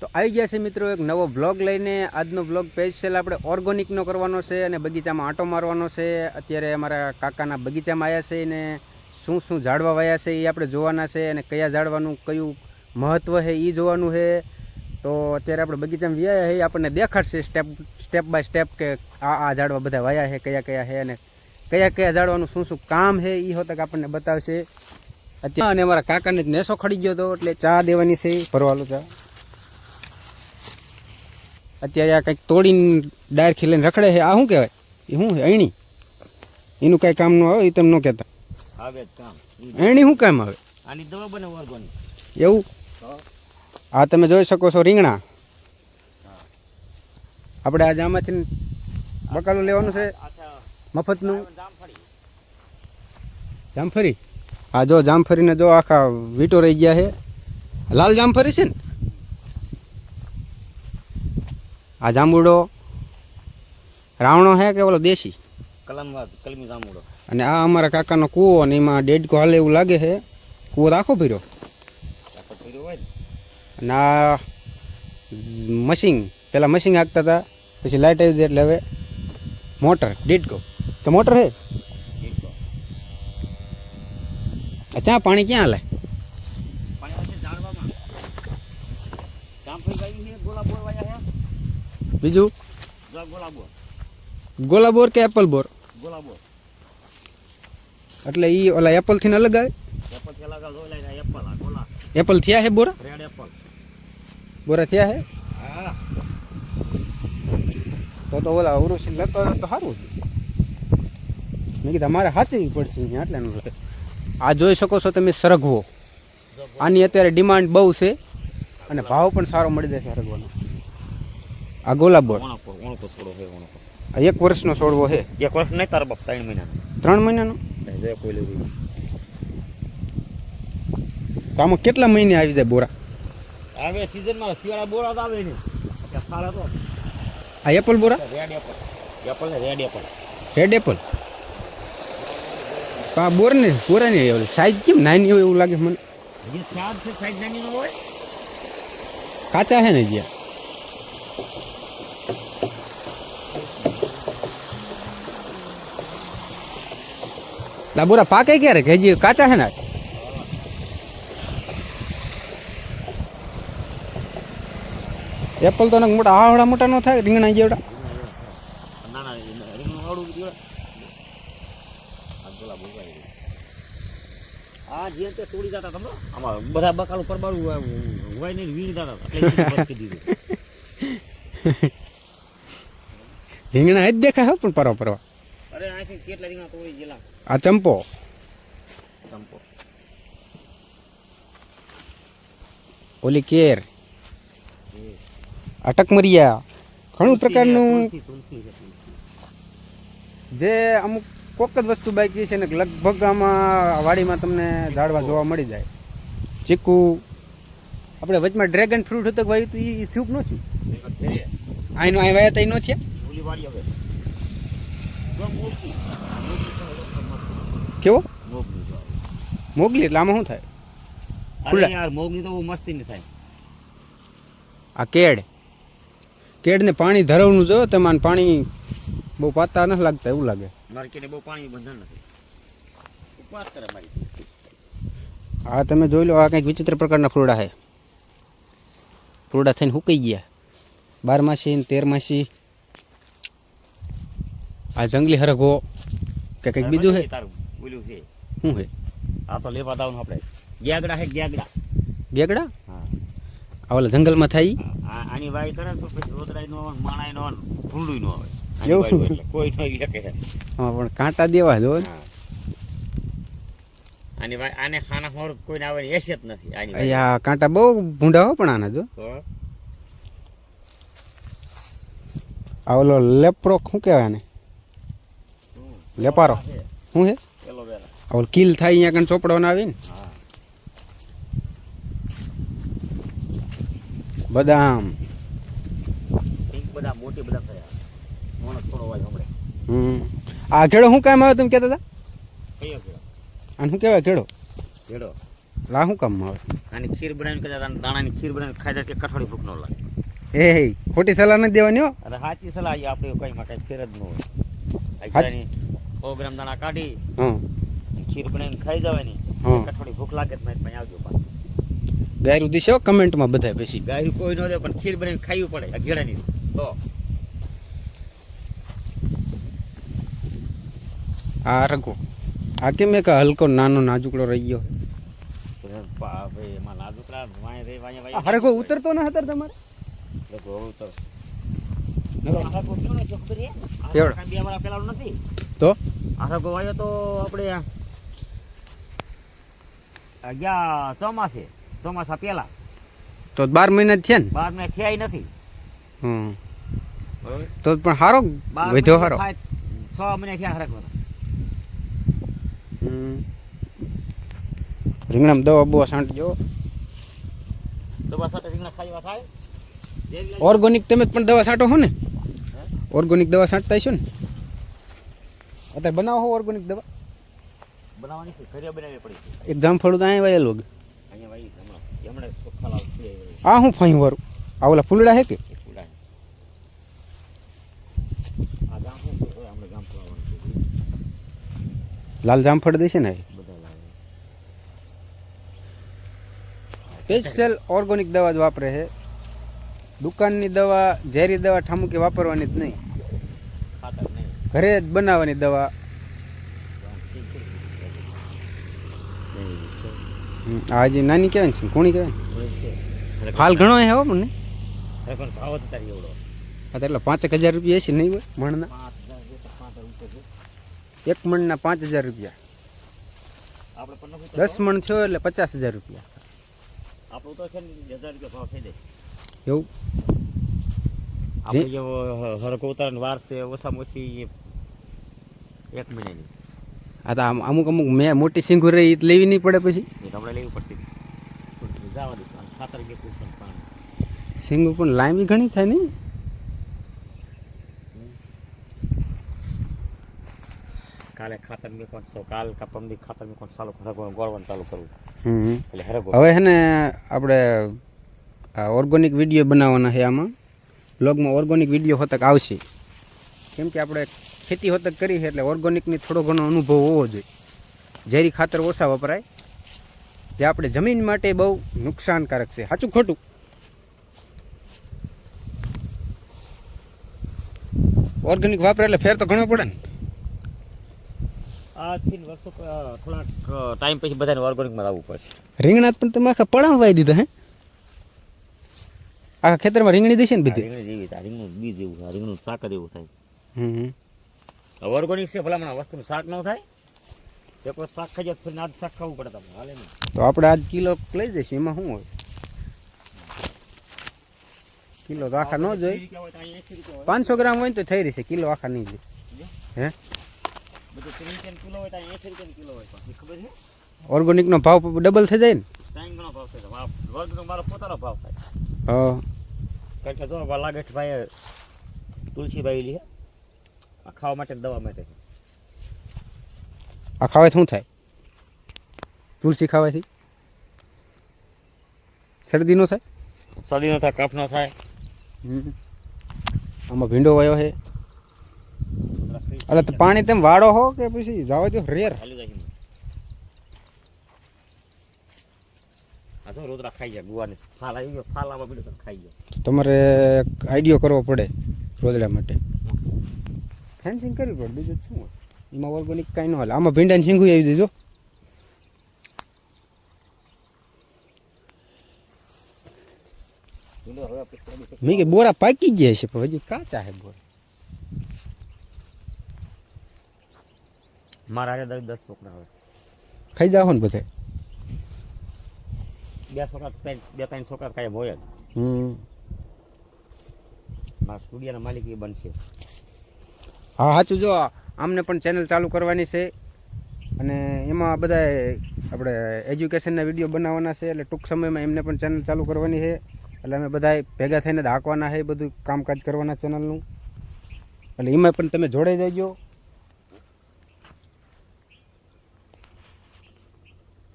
તો આવી ગયા છે મિત્રો એક નવો બ્લોગ લઈને. આજનો બ્લોગ સ્પેશિયલ આપણે ઓર્ગોનિકનો કરવાનો છે અને બગીચામાં આંટો મારવાનો છે. અત્યારે અમારા કાકાના બગીચામાં આવ્યા છે અને શું શું ઝાડવા વાયા છે એ આપણે જોવાના છે અને કયા ઝાડવાનું કયું મહત્ત્વ છે એ જોવાનું છે. તો અત્યારે આપણે બગીચામાં વ્યાયા છે. આપણને દેખાડશે સ્ટેપ સ્ટેપ બાય સ્ટેપ કે આ આ ઝાડવા બધા વાયા છે, કયા કયા છે અને કયા કયા ઝાડવાનું શું શું કામ છે એ હોતક આપણને બતાવશે. અત્યારે અને અમારા કાકાને નેસો ખડી ગયો હતો એટલે ચા દેવાની છે. ભરવાલો ચા. અત્યારે આ કંઈક તોડીને ડાયર ખીલીને રખડે છે. આ શું કહેવાય? એ શું છે? અણી એનું કાંઈ કામ ન આવે એ તમે ન કહેતા. આવે કામ. શું કામ આવે? આની દવા બને ઓર્ગોનિક. એવું? આ તમે જોઈ શકો છો રીંગણા. આપણે આજે આમાંથી બકાલું લેવાનું છે. મફતનું. જામફળી. હા આ જો જામફળીને જો આખા વીટો રહી ગયા છે. લાલ જામફળી છે ને? આ જાંબુડો રાવણો છે કે ઓલો દેશી? કલમ કલમી જાંબુડો. અને આ અમારા કાકાનો કૂવો અને એમાં ડેડકો હાલે એવું લાગે છે. કૂવો રાખો પીરો અને આ મશીન પહેલાં મશીન હાંકતા હતા પછી લાઇટ આવી એટલે હવે મોટર ડેડકો. કે મોટર હે? ચા પાણી ક્યાં હાલે પાણી આવે છે ઝાડવામાં જામફળી વાવી છે ગોલાબોર વાયા છે બીજું? ગોલા બોર કે એપલ બોર? ગોલાબોર એટલે એ ઓલા એપલથી અલગ આવે? એપલથી ગાલ જોઈ લાઈને એપલ આ ગોલા એપલ થયા છે બોરા? રેડ એપલ બોરા થયા હા? તો તો ઓલા ઉરુસી લેતો તો સારું છે. મેં કીધું અમારે સાચવી પડશે અહીંયા છે. આ જોઈ શકો છો તમે સરગવો. આની અત્યારે ડિમાન્ડ બહુ છે અને ભાવ પણ સારો મળી જશે સરગવાનો. આ ગોલાબોર ઓણકો ઓણકો છોડો છે ઓણકો આ એક વર્ષનો છોડવો છે એક વર્ષ નહીં તાર બાપ ત્રણ મહિનાનો. ત્રણ મહિનાનો? જો કોઈ લેવું તો આમાં કેટલા મહિને આવી જાય બોરા? હવે સિઝનમાં શિયાળા બોરા તો આવે ને. ત્યાં ફાળા તો. આ એપલ બોરા? રેડ એપલ એપલ ને રેડ એપલ રેડ એપલ તો આ બોર ને બોરા ને સાઈઝ કેમ નાની હોય એવું લાગે મને? જે સ્વાદ છે સાઈઝ નાની નો હોય. કાચા છે ને જ્યાં આ પાકે ક્યારે? હજી કાચા છે ને? એપલ તો મોટા આવડા મોટા ન થાય, રીંગણા જેવડા. આ જે તે જતા તમે આમાં બધા બકાલું પરબારું હોય નહીં વીણ જતા રીંગણા જ દેખાય પણ પરવા પરવા. અરે આથી કેટલા રીંગણા તોડી ગયેલા આ ચંપો. ચંપો. ઓલી કેર. અટકમરિયા ઘણું પ્રકારનું. જે અમુક કોક જ વસ્તુ બાકી છે ને લગભગ આમાં વાડીમાં તમને ઝાડવા જોવા મળી જાય. ચીકુ. આપણે વચમાં ડ્રેગન ફ્રૂટ હતું કે તો એ થયું ન થયું? જ અહીં વાયા તો ન થયા? કેવો? મોગલી. એટલે આમાં શું થાય? અરે. યાર મોગલી તો બહુ મસ્તી નહીં થાય. આ કેડ. કેડને પાણી ધરવનું જો તમારે પાણી બહુ પાતા નથી લાગતા એવું લાગે. મારે કેડે બહુ પાણી બંધન નથી. ઉપવાસ કરે મારી. આ તમે જોઈ લો આ કંઈક વિચિત્ર પ્રકારના ફ્રૂડા છે. ફ્રૂડા થઈને સુકાઈ ગયા. બારમાસી ને તેરમાસી આ જંગલી હરગો કે કંઈક બીજું છે? તારું. બોલ્યું છે. શું છે? આ તો લેવા દાવનું આપણે. ગેગડા છે ગેગડા. ગેગડા? હા. આ ઓલા જંગલમાં થાય આ- આની વાય કરે તો પછી રોદરાઈ નો આવે નો આવે નો આવે. આની એવું? વાય એટલે કોઈ નો શકે. હા પણ કાંટા દેવા જો હા. આની વાય આને ખાના ખોર કોઈને આવે હેસિયત નથી આની વાય. અહીંયા કાંટા બહુ ભૂંડા હો પણ આના જો. તો આ ઓલો લેપ્રો શું કહેવાય આને? લેપારો. શું છે? ઓલો કિલ થાય અહીંયા કણ ચોપડવાના આવીને. બદામ. બધા મોટી થોડો હમ. આ ઘેડો શું કામ આવે તમે કહેતા હતા? કયો આને શું કહેવાય ઘેડો? ઘેડો. લા શું કામ આવે? આની ખીર બનાવીને કદાચ દાણાની ખીર બનાવીને ખાઈ જાય કઠોળી ભૂખ ન લાગે. એ ખોટી સલાહ નથી દેવાની હો. અને સાચી સલાહ આપણે કઈ માં કઈ ફેર જ ન હોય. સો ગ્રામ દાણા કાઢી હા. ખીર બનાવીને ખાઈ જવાની. કઠોળી ભૂખ લાગે તો મારી પાસે આવજો પાછું. ગાયરું દિશો કમેન્ટમાં બધા પછી ગાયરું કોઈ ન દે પણ ખીર બનાવીને ખાવી પડે આ ઘેડાની તો. આ રગો આ કેમ એક હલકો નાનો નાજુકડો રહી ગયો? પા- ભાઈ વાંય રે વાંય આ ઉતરતો ન હતા તમારે? તો? નકર- વાયો તો ને જો ખબર છે? આ કેવડો? કાંઈ બે વાળા પેલાનું નથી તો આખા વાયો તો આપણે આ ગયા ચોમાસે ચોમાસા પહેલા. તો બાર મહિના જ છે ને? બાર મહિના થયા નથી. હમ. તો પણ સારો બાર વધ્યો થાય, છ મહિના થયા હમ. રીંગણામાં દવા બવા છાંટજો દવા સાથે રીંગણા ખાવા થાય. ઓર્ગોનિક તમે જ પણ દવા છાંટો હો ને? ઓર્ગોનિક દવા છાંટતા છો ને? અત્યારે બનાવો હો ઓર્ગોનિક દવા. બનાવવાની છે? ઘરે બનાવવી પડી એક જામફળું તો અહીં વાયેલું અહીંયા ભાઈ હમણાં. હમણાં ચોખ્ખા લાવ આ હું ફાઈ વારું? આ ઓલા ફૂલડા હે કે? આ. લાલ જામફળ દેશે ને સ્પેશિયલ ઓર્ગોનિક દવા જ વાપરે છે. દુકાનની દવા ઝેરી દવા ઠામુકી વાપરવાની જ નહીં. નહીં. ઘરે જ બનાવવાની દવા ગામ ઠીક છે. નહીં, છે. હમ, આ હજી નાની કહેવાય ને કોણી કહેવાય? ફાલ ઘણો હે હો મને. ખરેખર ભાવ જ તારી એવડો. એટલે પાંચેક હજાર રૂપિયા છે નહીં હોય મણના? એક મણના પાંચ હજાર રૂપિયા. આપણે દસ મણ થયો એટલે પચાસ હજાર રૂપિયા. આપણું તો છે ને હજાર રૂપિયા ભાવ થઈ જાય. એવું? આપણે જેવો હરકો ઉતારવાની વાર છે ઓછામાં ઓછી એક મહિનાની આ તો આમ અમુક અમુક મેં મોટી સિંગુર રહી એ લેવી નહીં પડે પછી. એ તમને લેવી પડતી. પણ સિંગુ પણ લાંબી ઘણી થાય નહીં. કાલે ખાતર મેં કોણ સો કાલ કા પમદી ખાતર મેં કોણ ચાલુ ગોળવાનું ચાલુ કરવું એટલે હવે છે ને આપણે આ ઓર્ગોનિક વીડિયો બનાવવાના છે આમાં. બ્લોગમાં ઓર્ગોનિક વીડિયો હોતક આવશે? કેમ કે આપણે ખેતી હોતક કરી છે એટલે ઓર્ગોનિકની થોડો ઘણો અનુભવ હોવો જોઈએ. ઝેરી ખાતર ઓછા વપરાય. જે આપણે જમીન માટે બહુ નુકસાનકારક છે. સાચું ખોટું? ઓર્ગેનિક વાપરે એટલે ફેર તો ઘણો પડે ને. આજથી વર્ષો થોડાક ટાઈમ પછી બધાને ઓર્ગેનિકમાં લાવવું પડશે. રીંગણા પણ તમે આખા પડામાં વાઈ દીધા હે? આખા ખેતરમાં રીંગણી દેશે ને બીજી રીંગણી જેવી રીંગણું બીજ એવું થાય રીંગણું શાક જ એવું થાય. હમ. ઓર્ગોનિક છે ભલામણ વસ્તુ વસ્તુનું શાક ન થાય. એક વખત શાક ખાઈ જાય ફરીને આજ શાક ખાવું પડે તમને. હાલે નહીં. તો આપણે આજ કિલો લઈ જઈશું. એમાં શું હોય? કિલો તો આખા ન જોઈ. તો પાંચસો ગ્રામ હોય ને તો થઈ રહેશે. કિલો આખા નહીં જોઈ. હે? તો છે? ઓર્ગોનિકનો ભાવ ડબલ થઈ જાય ને? ભાવ થાય મારો પોતાનો ભાવ થાય. હા. કારણ કે જો લાગેઠભાઈ તુલસીભાઈ લી આ ખાવા માટે દવા માટે. આ ખાવાથી શું થાય? તુલસી ખાવાથી? શરદી નો થાય? શરદી નો થાય કફ નો થાય. આમાં ભીંડો વયો છે. અરે પાણી તેમ વાળો હો કે પછી જાવ રેર. જો ગયો તમારે આઈડિયો કરવો પડે રોજડા માટે. ફેન્સિંગ કરવી પડે બીજું શું હોય? એમાં ઓર્ગોનિક કાંઈ ન હાલે. આમાં ભીંડાને શીંગું આવી પછી મેં કે બોરા પાકી ગયા છે પણ હજી કાચા છે બોરા. મારા હારે દસ દસ છોકરા હવે ખાઈ જાવ ને બધે બે છોકરા બે ત્રણ છોકરા કાંઈ હોય જ. હમ. મારા સ્ટુડિયોના માલિક એ બનશે. હા, સાચું જો, આમને પણ ચેનલ ચાલુ કરવાની છે. અને એમાં બધા આપણે એજ્યુકેશનના વીડિયો બનાવવાના છે, એટલે ટૂંક સમયમાં એમને પણ ચેનલ ચાલુ કરવાની છે. એટલે અમે બધા ભેગા થઈને હાંકવાના છે, બધું કામકાજ કરવાના ચેનલનું એટલે એમાં પણ તમે જોડાઈ દેજો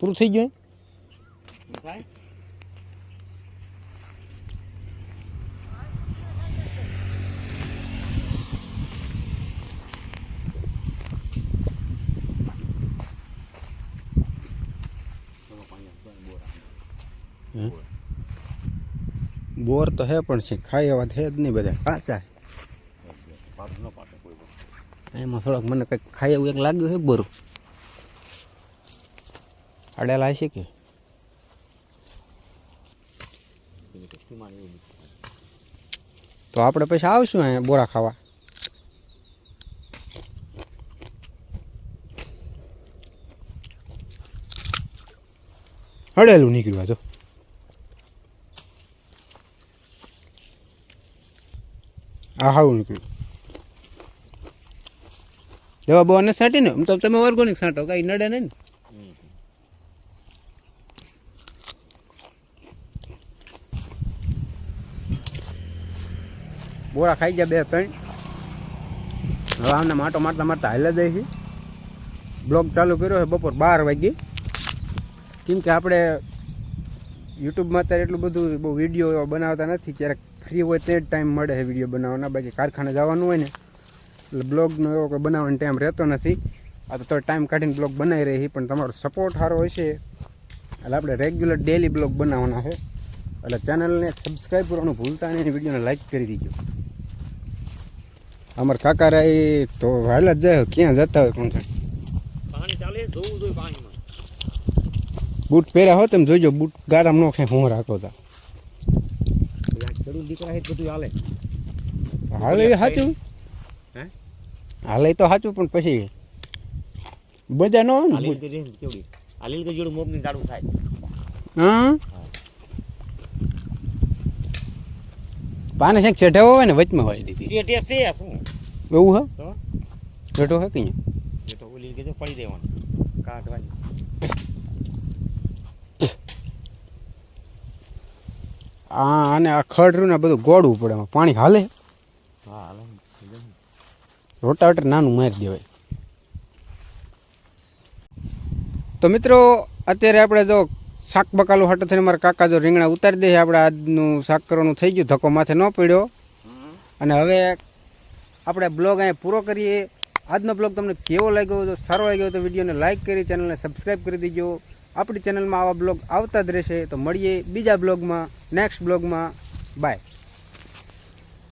પૂરું થઈ ગયું? બોર તો હે પણ છે ખાઈ એવા છે જ નહીં બધા. કાચા. એમાં થોડોક મને કંઈક ખાઈ એવું એક લાગ્યું છે બોરું. અડેલા હશે કે? તો આપણે પછી આવશું અહીંયા બોરા ખાવા. અડેલું નીકળ્યું તો આ હાવું નીકળ્યું. દવા બવા ને છાંટી ને? તો તમે ઓર્ગોનિક છાંટો, કાંઈ નડે નહીં બોરા ખાઈ ગયા બે ત્રણ. હવે આમને માટો મારતા મારતા હાલે જાય છે. બ્લોગ ચાલુ કર્યો છે બપોર બાર વાગે કેમ કે આપણે યુટ્યુબમાં અત્યારે એટલું બધું બહુ વીડિયો બનાવતા નથી, ક્યારેક ફ્રી હોય તે જ ટાઈમ મળે છે વીડિયો બનાવવાના. બાકી કારખાને જવાનું હોય ને એટલે બ્લોગનો એવો કોઈ બનાવવાનો ટાઈમ રહેતો નથી. આ તો તો ટાઈમ કાઢીને બ્લોગ બનાવી રહી પણ તમારો સપોર્ટ સારો હશે. એટલે આપણે રેગ્યુલર ડેલી બ્લોગ બનાવવાના છે. એટલે ચેનલને સબસ્ક્રાઈબ કરવાનું ભૂલતા નહીં વિડીયોને લાઈક કરી દીજો. અમારા કાકા રાય તો હાલ જ જાય ક્યાં જતા હોય કોણ જાણે. પાણી ચાલે જોવું જોઈએ પાણીમાં. બૂટ પહેર્યા હોત એમ જોઈજો બૂટ ગારામાં નો ખાય હું રાખો હતા બધા ખેડૂત દીકરા છે બધું હાલે. હાલે એ સાચું હે? હાલે તો સાચું પણ પછી બધા નો હોય આ ને લીલ બૂટ. કે કેવડી? આ લીલ કે જેવડું મોગની થાય હા પાને છે ચઢાવો હોય ને વચમાં હોય દીધી. છે તે છે શું? એવું હે? ચઢો હે કઈ ચઢો ઓલી કે જો પડી દેવાનું. કાઢવાની. આ અને આ ખડરું ને બધું ગોળવું પડે એમાં પાણી હાલે. રોટાવેટર નાનું મારી દેવાય. તો મિત્રો, અત્યારે આપણે જો શાક બકાલું હાટો થઈને મારા કાકા જો રીંગણા ઉતારી દે આપણે આજનું શાક કરવાનું થઈ ગયું. ધક્કો માથે ન પડ્યો. અને હવે આપણે બ્લોગ અહીંયા પૂરો કરીએ. આજનો બ્લોગ તમને કેવો લાગ્યો? જો સારો લાગ્યો તો વિડીયોને લાઇક કરી, ચેનલને સબસ્ક્રાઈબ કરી દેજો. આપણી ચેનલમાં આવા બ્લોગ આવતા જ રહેશે. તો મળીએ બીજા બ્લોગમાં નેક્સ્ટ બ્લોગમાં. બાય.